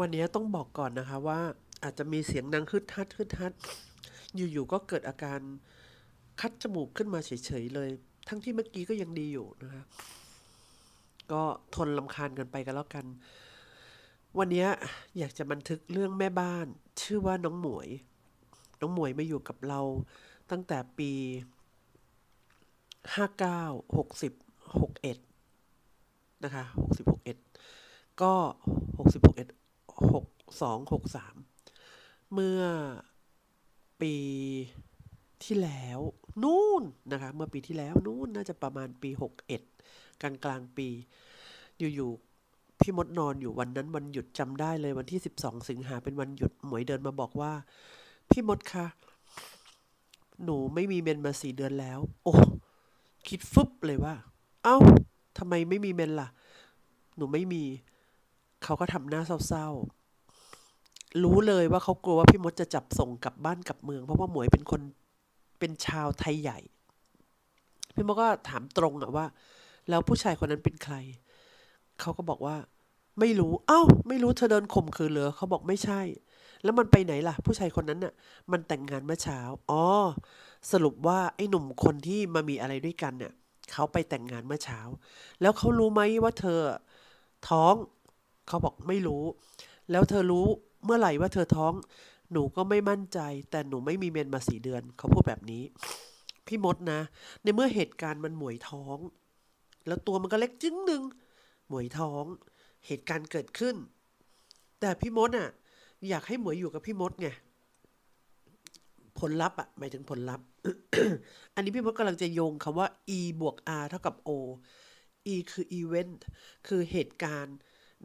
วันนี้ต้องบอกก่อนนะคะว่าอาจจะมีเสียงดังฮึดฮัดฮึดฮัด อยู่ๆก็เกิดอาการคัดจมูกขึ้นมาเฉยๆเลย ทั้งที่เมื่อกี้ก็ยังดีอยู่นะคะ ก็ทนลำคาญกันไปกันแล้วกัน วันนี้อยากจะบันทึกเรื่องแม่บ้าน ชื่อว่าน้องหมวย น้องหมวยมาอยู่กับเรา ตั้งแต่ปีห้าเก้าหกสิบหกเอ็ดนะคะหกสิบหกเอ็ดก็หกสิบหกเอ็ด หกสองหกสามเมื่อปีที่แล้วนู่นนะคะเมื่อปีที่แล้วนู่นน่าจะประมาณปีหกเอ็ดกลางกลางปี อยู่ๆพี่มดนอนอยู่วันนั้นวันหยุดจำได้เลยวันที่สิบสองสิงหาเป็นวันหยุดหมวยเดินมาบอกว่า พี่มดคะหนูไม่มีเมนมาสี่เดือนแล้ว โอ้คิดฟึบเลยว่า เอ้าทำไมไม่มีเมนล่ะ หนูไม่มี เขาก็ทำหน้าเศร้าๆ รู้เลยว่าเขากลัวว่าพี่มดจะจับส่งกลับบ้านกลับเมือง เพราะว่าหมวยเป็นคนเป็นชาวไทยใหญ่ พี่มดก็ถามตรงอะว่า แล้วผู้ชายคนนั้นเป็นใคร เขาก็บอกว่า ไม่รู้ เอ้า ไม่รู้เธอเดินข่มขืนเหรอเขาบอกไม่ใช่ แล้วมันไปไหนล่ะ ผู้ชายคนนั้นน่ะ มันแต่งงานเมื่อเช้า อ๋อ สรุปว่าไอ้หนุ่มคนที่มามีอะไรด้วยกันเนี่ยเขาไปแต่งงานเมื่อเช้า แล้วเขารู้ไหมว่าเธอท้อง เขาบอกไม่รู้ แล้วเธอรู้เมื่อไหร่ว่าเธอท้อง หนูก็ไม่มั่นใจ แต่หนูไม่มีเมนมาสี่เดือน เขาพูดแบบนี้ พี่มดนะ ในเมื่อเหตุการณ์มันหมวยท้อง แล้วตัวมันก็เล็กจึ้งหนึ่งหมวยท้อง เหตุการณ์เกิดขึ้น แต่พี่มดอะ อยากให้หมวยอยู่กับพี่มดไงผลลัพธ์อะหมายถึงผลลัพธ์ อันนี้พี่มดกำลังจะโยงคำว่า e บวก r เท่ากับ o e คือ event คือเหตุการณ์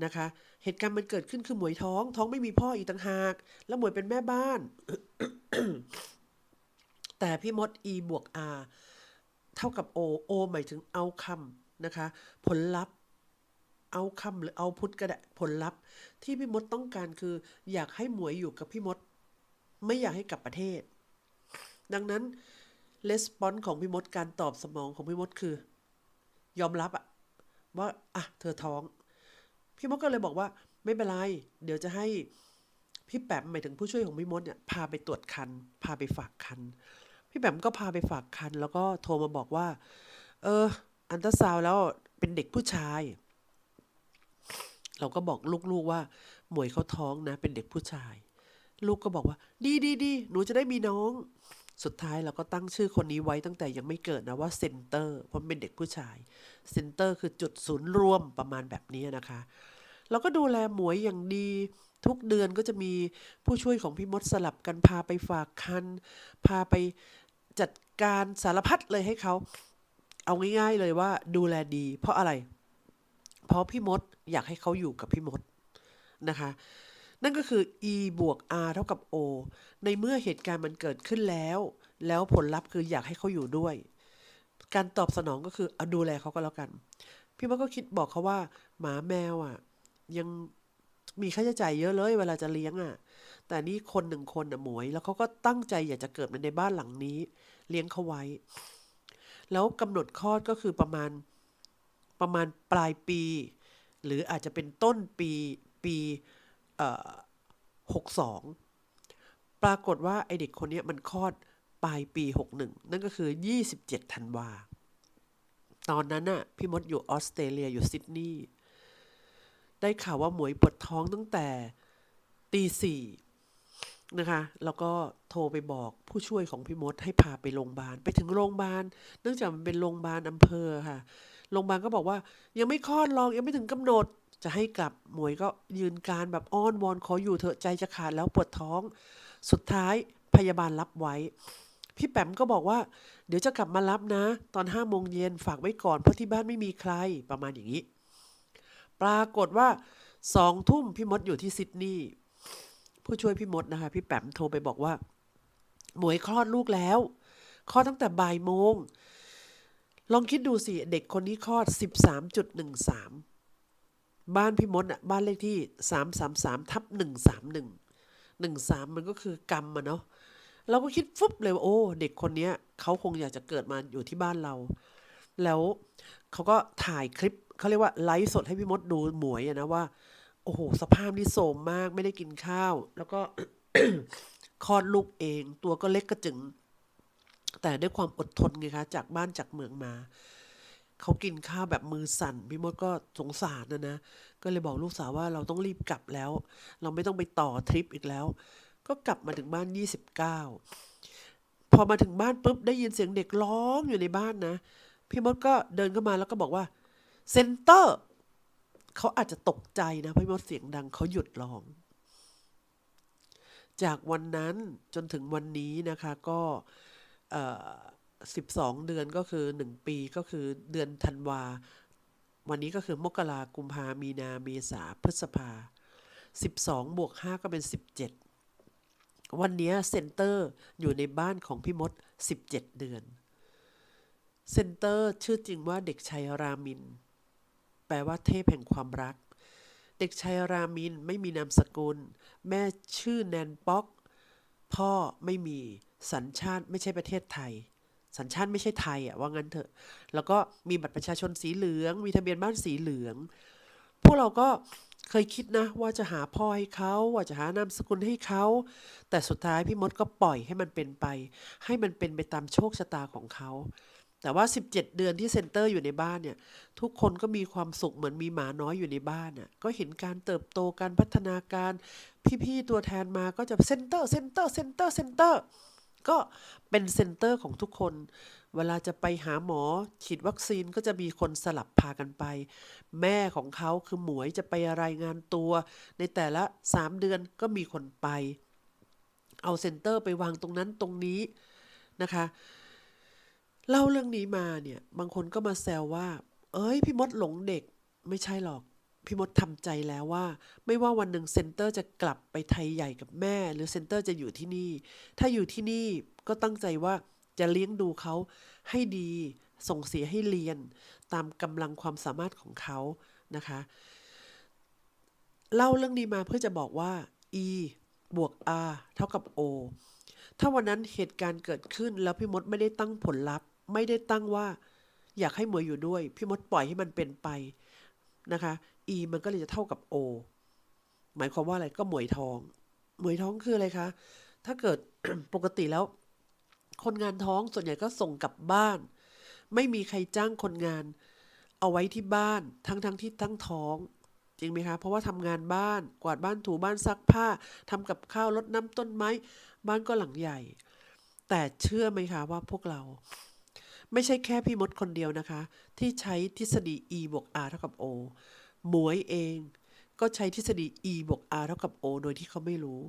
นะคะ เหตุการณ์มันเกิดขึ้นคือหมวยท้อง ท้องไม่มีพ่ออีกต่างหาก แล้วหมวยเป็นแม่บ้าน แต่พี่มด e บวก r เท่ากับ o o หมายถึง outcome นะคะ ผลลัพธ์ outcome หรือ output ก็ได้ผลลัพธ์ ที่พี่มดต้องการคือ อยากให้หมวยอยู่กับพี่มด ไม่อยากให้กลับประเทศ ดังนั้น response ของพี่มดการตอบสมองของพี่มดคือ ยอมรับอะว่า อะ เธอท้อง พี่มดก็เลยบอกว่าไม่เป็นไร เดี๋ยวจะให้พี่แปมหมายถึงผู้ช่วยของพี่มดเนี่ยพาไปตรวจคัน พาไปฝากคัน พี่แปมก็พาไปฝากคัน แล้วก็โทรมาบอกว่า เออ อันตราซาวแล้วเป็นเด็กผู้ชาย เราก็บอกลูกๆว่าหมวยเขาท้องนะ เป็นเด็กผู้ชาย ลูกก็บอกว่า ดีดีดีหนูจะได้มีน้อง สุดท้ายเราก็ตั้งชื่อคนนี้ไว้ตั้งแต่ยังไม่เกิดนะว่าเซนเตอร์เพราะเป็นเด็กผู้ชายเซนเตอร์คือจุดศูนย์รวมประมาณแบบนี้นะคะ เราก็ดูแลหมวยอย่างดี ทุกเดือนก็จะมีผู้ช่วยของพี่มดสลับกันพาไปฝากคัน พาไปจัดการสารพัดเลยให้เขาเอาง่ายๆเลยว่าดูแลดี เพราะอะไร เพราะพี่มดอยากให้เขาอยู่กับพี่มดนะคะ นั่นก็คือ e บวก r เท่ากับ o ในเมื่อเหตุการณ์มันเกิดขึ้นแล้ว แล้วผลลัพธ์คืออยากให้เขาอยู่ด้วย การตอบสนองก็คือเอาดูแลเขาก็แล้วกัน พี่มดก็คิดบอกเขาว่า หมาแมวอะ ยังมีค่าใช้จ่ายเยอะเลย เวลาจะเลี้ยงอะ แต่นี่คนหนึ่งคนอะหมวย แล้วเขาก็ตั้งใจอยากจะเกิดมาในบ้านหลังนี้ เลี้ยงเขาไว้ แล้วกำหนดคลอดก็คือประมาณประมาณปลายปี หรืออาจจะเป็นต้นปีปีหกสองปรากฏว่าไอเด็กคนเนี้ยมันคลอดปลายปีหกหนึ่งนั่นก็คือยี่สิบเจ็ดธันวา ตอนนั้นน่ะ พี่มดอยู่ออสเตรเลียอยู่ซิดนีย์ ได้ข่าวว่าหมวยปวดท้องตั้งแต่ตีสี่นะคะ แล้วก็โทรไปบอกผู้ช่วยของพี่มดให้พาไปโรงพยาบาล ไปถึงโรงพยาบาล เนื่องจากมันเป็นโรงพยาบาลอำเภอค่ะ โรงพยาบาลก็บอกว่า ยังไม่คลอดหรอกยังไม่ถึงกำหนด จะให้กลับหมวยก็ยืนการแบบอ้อนวอนขออยู่เถอะใจจะขาดแล้วปวดท้อง สุดท้ายพยาบาลรับไว้ พี่แปมก็บอกว่า เดี๋ยวจะกลับมารับนะ ตอนห้าโมงเย็นฝากไว้ก่อนเพราะที่บ้านไม่มีใครประมาณอย่างนี้ ปรากฏว่าสองทุ่มพี่มดอยู่ที่ซิดนีย์ผู้ช่วยพี่มดนะคะ พี่แปมโทรไปบอกว่า หมวยคลอดลูกแล้วคลอดตั้งแต่บ่ายโมง ลองคิดดูสิ เด็กคนนี้คลอด 13.13 บ้านพี่มดอะ บ้านเลขที่ 333ทับ131 13 มันก็คือกรรมอะเนาะเราก็คิดฟุบเลยว่าโอ้ เด็กคนเนี้ยเขาคงอยากจะเกิดมาอยู่ที่บ้านเรา แล้วเขาก็ถ่ายคลิป เขาเรียกว่าไลฟ์สดให้พี่มดดูหมวยนะว่า โอ้โห สภาพนี่โทรมมากไม่ได้กินข้าว แล้วก็คลอดลูกเอง ตัวก็เล็กกระจึง แต่ด้วยความอดทนไงคะ จากบ้านจากเมืองมา เขากินข้าวแบบมือสั่น พี่มดก็สงสารนะนะ ก็เลยบอกลูกสาวว่าเราต้องรีบกลับแล้ว เราไม่ต้องไปต่อทริปอีกแล้ว ก็กลับมาถึงบ้าน 29 พอมาถึงบ้านปุ๊บได้ยินเสียงเด็กร้องอยู่ในบ้านนะ พี่มดก็เดินเข้ามาแล้วก็บอกว่า เซนเตอร์เขาอาจจะตกใจนะพี่มดเสียงดังเขาหยุดร้อง จากวันนั้นจนถึงวันนี้นะคะก็เอ่อ12เดือนก็คือ1ปีก็คือเดือนธันวา วันนี้ก็คือมกรากุมภามีนาเมษาพฤษภา12บวก5ก็เป็น17วันนี้เซนเตอร์อยู่ในบ้านของพี่มด17เดือน เซนเตอร์ชื่อจริงว่าเด็กชายรามิน แปลว่าเทพแห่งความรัก เด็กชายรามินไม่มีนามสกุล แม่ชื่อแนนป๊อก พ่อไม่มีสัญชาติไม่ใช่ประเทศไทย สัญชาติไม่ใช่ไทยอะว่างั้นเถอะ แล้วก็มีบัตรประชาชนสีเหลือง มีทะเบียนบ้านสีเหลือง พวกเราก็เคยคิดนะ ว่าจะหาพ่อให้เขาว่าจะหานามสกุลให้เขา แต่สุดท้ายพี่มดก็ปล่อยให้มันเป็นไป ให้มันเป็นไปตามโชคชะตาของเขา แต่ว่า 17 เดือนที่เซ็นเตอร์อยู่ในบ้านเนี่ย ทุกคนก็มีความสุขเหมือนมีหมาน้อยอยู่ในบ้านน่ะก็เห็นการเติบโตการพัฒนาการ พี่ๆตัวแทนมาก็จะเซ็นเตอร์เซ็นเตอร์เซ็นเตอร์เซ็นเตอร์ก็เป็นเซ็นเตอร์ของทุกคน เวลาจะไปหาหมอฉีดวัคซีนก็จะมีคนสลับพากันไป แม่ของเขาคือหมวยจะไปรายงานตัว ในแต่ละ 3 เดือนก็มีคนไป เอาเซ็นเตอร์ไปวางตรงนั้นตรงนี้นะคะ เล่าเรื่องนี้มาเนี่ย บางคนก็มาแซวว่า เอ้ย พี่มดหลงเด็กไม่ใช่หรอก พี่มดทำใจแล้วว่า ไม่ว่าวันหนึ่งเซ็นเตอร์จะกลับไปไทยใหญ่กับแม่ หรือเซ็นเตอร์จะอยู่ที่นี่ ถ้าอยู่ที่นี่ก็ตั้งใจว่าจะเลี้ยงดูเขาให้ดี ส่งเสียให้เรียน ตามกำลังความสามารถของเขานะคะ เล่าเรื่องนี้มาเพื่อจะบอกว่า e บวก r เท่ากับ o ถ้าวันนั้นเหตุการณ์เกิดขึ้นแล้วพี่มดไม่ได้ตั้งผลลัพธ์ ไม่ได้ตั้งว่า อยากให้หมวยอยู่ด้วย พี่มดปล่อยให้มันเป็นไปนะคะ e มันก็เลยจะเท่ากับ o หมายความว่าอะไรก็หมวยทองหมวยท้องคืออะไรคะ ถ้าเกิดปกติแล้ว คนงานท้องส่วนใหญ่ก็ส่งกลับบ้าน ไม่มีใครจ้างคนงาน เอาไว้ที่บ้านทั้งทั้งที่ทั้งท้อง จริงไหมคะ เพราะว่าทำงานบ้านกวาดบ้านถูบ้านซักผ้าทำกับข้าวรดน้ำต้นไม้ บ้านก็หลังใหญ่ แต่เชื่อไหมคะว่าพวกเรา ไม่ใช่แค่พี่มดคนเดียวนะคะ ที่ใช้ทฤษฎี e บวก r เท่ากับ o หมวยเองก็ใช้ทฤษฎี e บวก r เท่ากับ o โดยที่เขาไม่รู้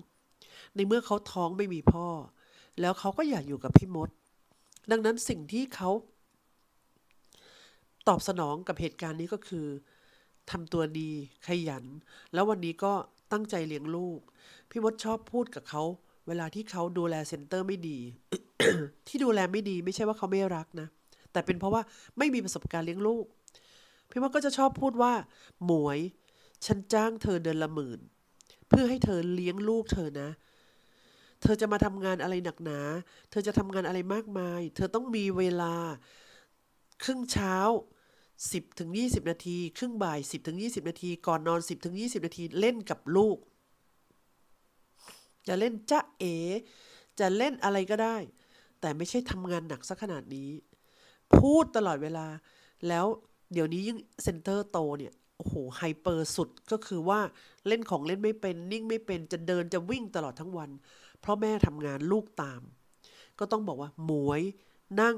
ในเมื่อเขาท้องไม่มีพ่อ แล้วเขาก็อยากอยู่กับพี่มด ดังนั้นสิ่งที่เขาตอบสนองกับเหตุการณ์นี้ก็คือทำตัวดีขยัน แล้ววันนี้ก็ตั้งใจเลี้ยงลูก พี่มดชอบพูดกับเขา เวลาที่เขาดูแลเซ็นเตอร์ไม่ดี ที่ดูแลไม่ดีไม่ใช่ว่าเขาไม่รักนะ แต่เป็นเพราะว่าไม่มีประสบการณ์เลี้ยงลูก พี่มดก็จะชอบพูดว่า หมวย ฉันจ้างเธอเดือนละหมื่น เพื่อให้เธอเลี้ยงลูกเธอนะ เธอจะมาทำงานอะไรหนักหนา เธอจะทำงานอะไรมากมาย เธอต้องมีเวลา ครึ่งเช้า10ถึง20 นาที ครึ่งบ่าย 10ถึง20 นาที ก่อนนอน 10ถึง20 นาที เล่นกับลูก จะเล่นจ๊ะเอจะเล่นอะไรก็ได้ แต่ไม่ใช่ทำงานหนักสักขนาดนี้ พูดตลอดเวลา แล้วเดี๋ยวนี้ยิ่งเซนเตอร์โตเนี่ยโอ้โหไฮเปอร์สุดก็คือว่าเล่นของเล่นไม่เป็น นิ่งไม่เป็นจะเดินจะวิ่งตลอดทั้งวัน เพราะแม่ทำงานลูกตาม ก็ต้องบอกว่าหมวยนั่ง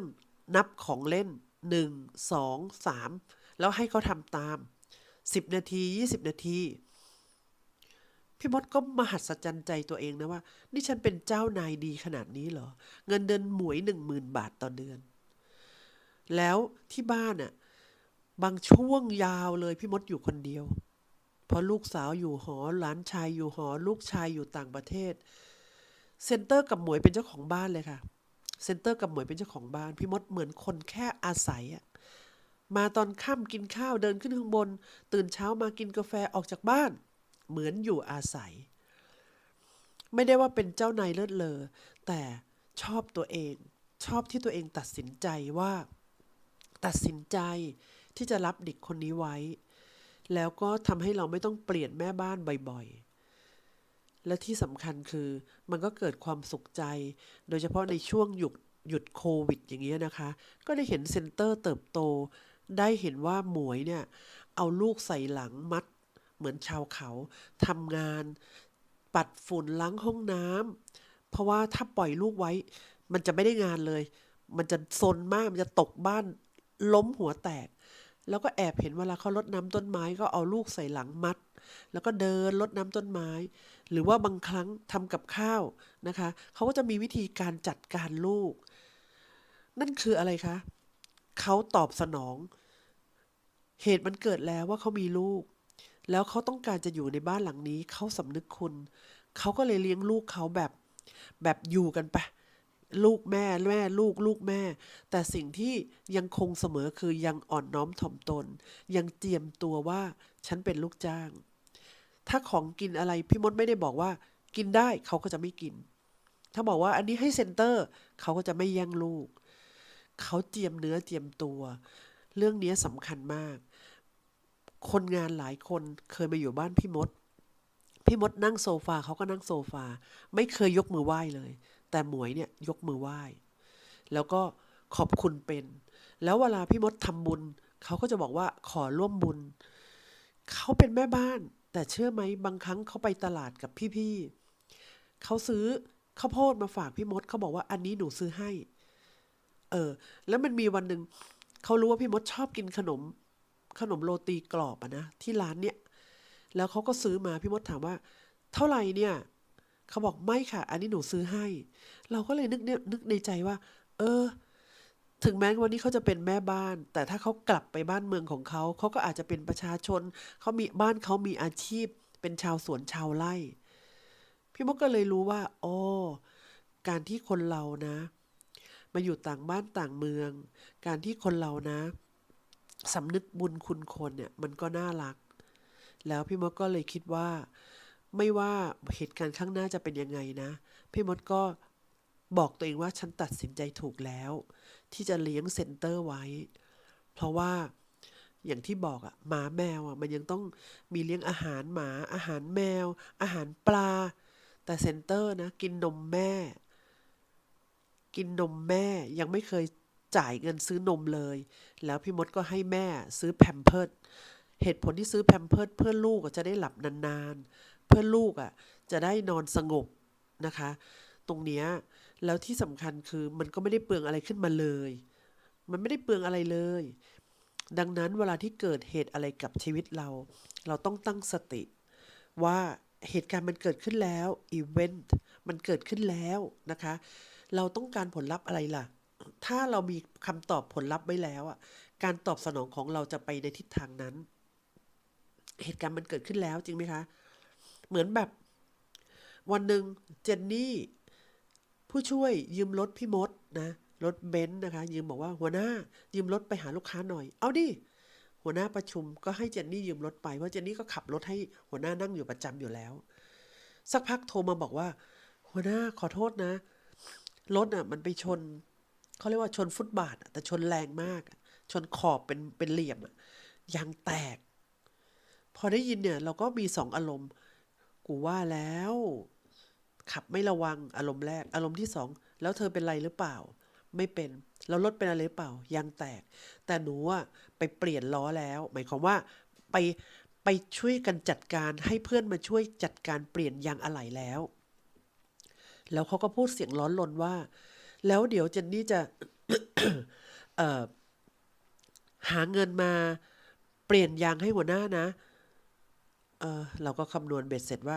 นับของเล่นหนึ่งสองสามแล้วให้เขาทำตามสิบนาทียี่สิบนาที พี่มดก็มหัศจรรย์ใจตัวเองนะว่า นี่ฉันเป็นเจ้านายดีขนาดนี้เหรอ เงินเดือนหมวยหนึ่งหมื่นบาทต่อเดือน แล้วที่บ้านน่ะ บางช่วงยาวเลยพี่มดอยู่คนเดียว เพราะลูกสาวอยู่หอหลานชายอยู่หอ ลูกชายอยู่ต่างประเทศ เซ็นเตอร์กับหมวยเป็นเจ้าของบ้านเลยค่ะ เซ็นเตอร์กับหมวยเป็นเจ้าของบ้าน พี่มดเหมือนคนแค่อาศัยอะมาตอนค่ำกินข้าวเดินขึ้นข้างบน ตื่นเช้ามากินกาแฟออกจากบ้าน เหมือนอยู่อาศัย ไม่ได้ว่าเป็นเจ้านายเลิศเลอแต่ชอบตัวเอง ชอบที่ตัวเองตัดสินใจว่า ตัดสินใจที่จะรับเด็กคนนี้ไว้ แล้วก็ทำให้เราไม่ต้องเปลี่ยนแม่บ้านบ่อยๆ และที่สำคัญคือมันก็เกิดความสุขใจ โดยเฉพาะในช่วงหยุดหยุดโควิดอย่างเงี้ยนะคะ ก็ได้เห็นเซ็นเตอร์เติบโต ได้เห็นว่าหมวยเนี่ย เอาลูกใส่หลังมัด เหมือนชาวเขาทำงาน ปัดฝุ่นล้างห้องน้ำเพราะว่าถ้าปล่อยลูกไว้ มันจะไม่ได้งานเลย มันจะซนมากมันจะตกบ้านล้มหัวแตก แล้วก็แอบเห็นเวลาเขารดน้ำต้นไม้ก็เอาลูกใส่หลังมัด แล้วก็เดินรดน้ำต้นไม้ หรือว่าบางครั้งทำกับข้าวนะคะเขาก็จะมีวิธีการจัดการลูก นั่นคืออะไรคะเขาตอบสนอง เหตุมันเกิดแล้วว่าเขามีลูก แล้วเขาต้องการจะอยู่ในบ้านหลังนี้ เขาสำนึกคุณ เขาก็เลยเลี้ยงลูกเขาแบบ แบบอยู่กันไปลูกแม่แม่ลูกลูกแม่ แต่สิ่งที่ยังคงเสมอคือยังอ่อนน้อมถ่อมตน ยังเตรียมตัวว่าฉันเป็นลูกจ้าง ถ้าของกินอะไรพี่มดไม่ได้บอกว่า กินได้เขาก็จะไม่กิน ถ้าบอกว่าอันนี้ให้เซ็นเตอร์เขาก็จะไม่แย่งลูก เขาเจียมเนื้อเจียมตัว เรื่องนี้สำคัญมาก คนงานหลายคนเคยมาอยู่บ้านพี่มด พี่มดนั่งโซฟาเขาก็นั่งโซฟา ไม่เคยยกมือไหว้เลย แต่หมวยเนี่ยยกมือไหว้ แล้วก็ขอบคุณเป็น แล้วเวลาพี่มดทำบุญเขาก็จะบอกว่าขอร่วมบุญ เขาเป็นแม่บ้าน แต่เชื่อไหมบางครั้งเขาไปตลาดกับพี่ๆเขาซื้อข้าวโพดมาฝากพี่มดเขาบอกว่าอันนี้หนูซื้อให้ เออ แล้วมันมีวันหนึ่งเขารู้ว่าพี่มดชอบกินขนม ขนมโรตีกรอบอะนะที่ร้านเนี่ย แล้วเขาก็ซื้อมาพี่มดถามว่า เท่าไหร่เนี่ยเขาบอกไม่ค่ะ อันนี้หนูซื้อให้ เราก็เลยนึกเนี่ยนึกในใจว่า เออ ถึงแม้วันนี้เขาจะเป็นแม่บ้าน แต่ถ้าเขากลับไปบ้านเมืองของเขาเขาก็อาจจะเป็นประชาชนเขามีบ้านเขามีอาชีพ เป็นชาวสวนชาวไร่ พี่มดก็เลยรู้ว่าอ๋อการที่คนเรานะ มาอยู่ต่างบ้านต่างเมือง การที่คนเรานะ สำนึกบุญคุณคนเนี่ยมันก็น่ารัก แล้วพี่มดก็เลยคิดว่า ไม่ว่าเหตุการณ์ข้างหน้าจะเป็นยังไงนะ พี่มดก็บอกตัวเองว่าฉันตัดสินใจถูกแล้ว ที่จะเลี้ยงเซ็นเตอร์ไว้ เพราะว่าอย่างที่บอกอะหมาแมวอะมันยังต้องมีเลี้ยงอาหารหมาอาหารแมว อาหารปลา แต่เซ็นเตอร์นะ กินนมแม่ กินนมแม่ยังไม่เคย จ่ายเงินซื้อนมเลย แล้วพี่มดก็ให้แม่ซื้อแพมเพิร์ดเหตุผลที่ซื้อแพมเพิร์ดเพื่อลูกจะได้หลับนานๆ เพื่อลูกอะจะได้นอนสงบนะคะ ตรงเนี้ยแล้วที่สำคัญคือมันก็ไม่ได้เปลืองอะไรขึ้นมาเลย มันไม่ได้เปลืองอะไรเลย ดังนั้นเวลาที่เกิดเหตุอะไรกับชีวิตเรา เราต้องตั้งสติ ว่าเหตุการณ์มันเกิดขึ้นแล้วอีเวนต์มันเกิดขึ้นแล้วนะคะ เราต้องการผลลัพธ์อะไรล่ะ ถ้าเรามีคำตอบผลลัพธ์ไว้แล้วอะ การตอบสนองของเราจะไปในทิศทางนั้น เหตุการณ์มันเกิดขึ้นแล้วจริงไหมคะ เหมือนแบบ วันหนึ่งเจนนี่ผู้ช่วยยืมรถพี่มดนะรถเบนซ์นะคะ ยืมบอกว่าหัวหน้า ยืมรถไปหาลูกค้าหน่อย เอาดิหัวหน้าประชุมก็ให้เจนนี่ยืมรถไปเพราะเจนนี่ก็ขับรถให้หัวหน้านั่งอยู่ประจำอยู่แล้ว สักพักโทรมาบอกว่า หัวหน้าขอโทษนะรถอะ มันไปชน เขาเรียกว่าชนฟุตบาทแต่ชนแรงมาก ชนขอบเป็นเป็นเหลี่ยมยางแตก พอได้ยินเนี่ย เราก็มีสองอารมณ์ กูว่าแล้ว ขับไม่ระวังอารมณ์แรก อารมณ์ที่สองแล้วเธอเป็นไรหรือเปล่า ไม่เป็น แล้วรถเป็นอะไรหรือเปล่ายางแตก แต่หนูอะไปเปลี่ยนล้อแล้ว หมายความว่าไปไปช่วยกันจัดการให้เพื่อนมาช่วยจัดการเปลี่ยนยางอะไหล่แล้ว แล้วเขาก็พูดเสียงร้อนรนว่า แล้วเดี๋ยวเจนนี่จะหาเงินมาเปลี่ยนยางให้หัวหน้านะ เออเราก็คำนวณเบ็ดเสร็จว่า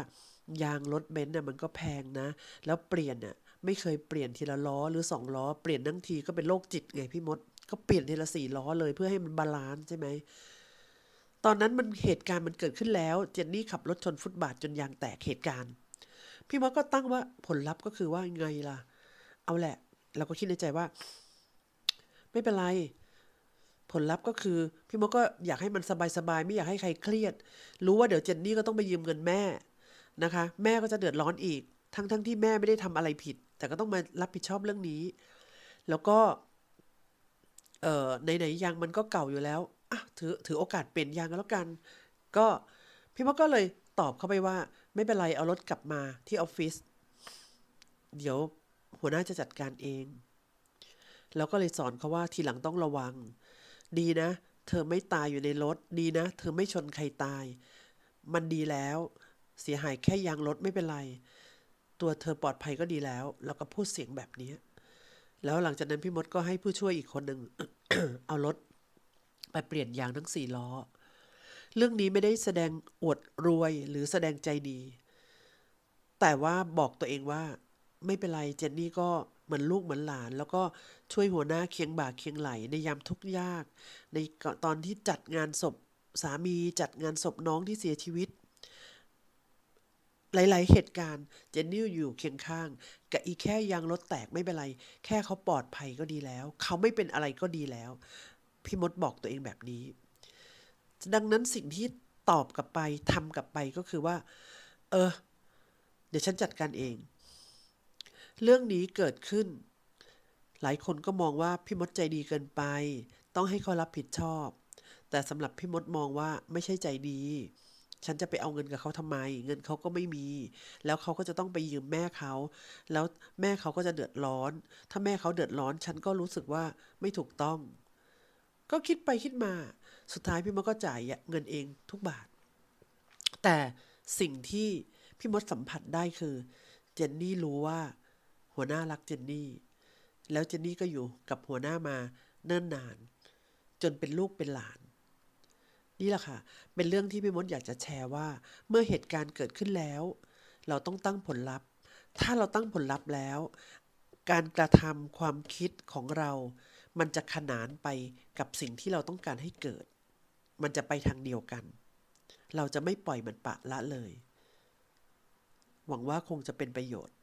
ยางรถเบนซ์น่ะมันก็แพงนะ แล้วเปลี่ยนน่ะไม่เคยเปลี่ยนทีละล้อหรือสองล้อ เปลี่ยนทั้งทีก็เป็นโรคจิตไงพี่มด ก็เปลี่ยนทีละสี่ล้อเลยเพื่อให้มันบาลานซ์ใช่ไหม ตอนนั้นมันเหตุการณ์มันเกิดขึ้นแล้ว เจนนี่ขับรถชนฟุตบาทจนยางแตกเหตุการณ์ พี่มดก็ตั้งว่าผลลัพธ์ก็คือว่าไงล่ะ เอาแหละ เราก็คิดในใจว่า ไม่เป็นไร ผลลัพธ์ก็คือ พี่มดก็อยากให้มันสบายๆไม่อยากให้ใครเครียด รู้ว่าเดี๋ยวเจนนี่ก็ต้องไปยืมเงินแม่นะคะ แม่ก็จะเดือดร้อนอีก ทั้งๆทที่แม่ไม่ได้ทำอะไรผิด แต่ก็ต้องมารับผิดชอบเรื่องนี้ แล้วก็ เอ่อไหนๆยางมันก็เก่าอยู่แล้วอะถือถือโอกาสเปลี่ยนยางก็แล้วกัน ก็พี่มดก็เลยตอบเขาไปว่า ไม่เป็นไรเอารถกลับมาที่ออฟฟิศเดี๋ยว หัวหน้าจะจัดการเอง แล้วก็เลยสอนเขาว่าทีหลังต้องระวัง ดีนะ เธอไม่ตายอยู่ในรถ ดีนะ เธอไม่ชนใครตาย มันดีแล้ว เสียหายแค่ยางรถไม่เป็นไร ตัวเธอปลอดภัยก็ดีแล้ว แล้วก็พูดเสียงแบบนี้ แล้วหลังจากนั้นพี่มดก็ให้ผู้ช่วยอีกคนหนึ่งเอารถไปเปลี่ยนยางทั้งสี่ล้อ เรื่องนี้ไม่ได้แสดงอวดรวยหรือแสดงใจดี แต่ว่าบอกตัวเองว่า ไม่เป็นไรเจนนี่ก็เหมือนลูกเหมือนหลาน แล้วก็ช่วยหัวหน้าเคียงบ่าเคียงไหลในยามทุกข์ยาก ในตอนที่จัดงานศพสามีจัดงานศพน้องที่เสียชีวิต หลาย ๆ เหตุการณ์เจนนี่อยู่เคียงข้างกับอีแค่ยางรถแตกไม่เป็นไร แค่เขาปลอดภัยก็ดีแล้ว เขาไม่เป็นอะไรก็ดีแล้ว พี่มดบอกตัวเองแบบนี้ ดังนั้นสิ่งที่ตอบกลับไปทำกลับไปก็คือว่า เออ เดี๋ยวฉันจัดการเอง เรื่องนี้เกิดขึ้น หลายคนก็มองว่าพี่มดใจดีเกินไป ต้องให้เขารับผิดชอบ แต่สำหรับพี่มดมองว่าไม่ใช่ใจดี ฉันจะไปเอาเงินกับเขาทำไม เงินเขาก็ไม่มี แล้วเขาก็จะต้องไปยืมแม่เขา แล้วแม่เขาก็จะเดือดร้อน ถ้าแม่เขาเดือดร้อน ฉันก็รู้สึกว่าไม่ถูกต้อง ก็คิดไปคิดมา สุดท้ายพี่มดก็จ่ายเงินเองทุกบาท แต่สิ่งที่พี่มดสัมผัสได้คือ เจนนี่รู้ว่า หัวหน้ารักเจนนี่ แล้วเจนนี่ก็อยู่กับหัวหน้ามาเนิ่นนาน จนเป็นลูกเป็นหลาน นี่แหละค่ะ เป็นเรื่องที่พี่มดอยากจะแชร์ว่า เมื่อเหตุการณ์เกิดขึ้นแล้ว เราต้องตั้งผลลัพธ์ ถ้าเราตั้งผลลัพธ์แล้ว การกระทำความคิดของเรา มันจะขนานไปกับสิ่งที่เราต้องการให้เกิด มันจะไปทางเดียวกัน เราจะไม่ปล่อยมันปะละเลย หวังว่าคงจะเป็นประโยชน์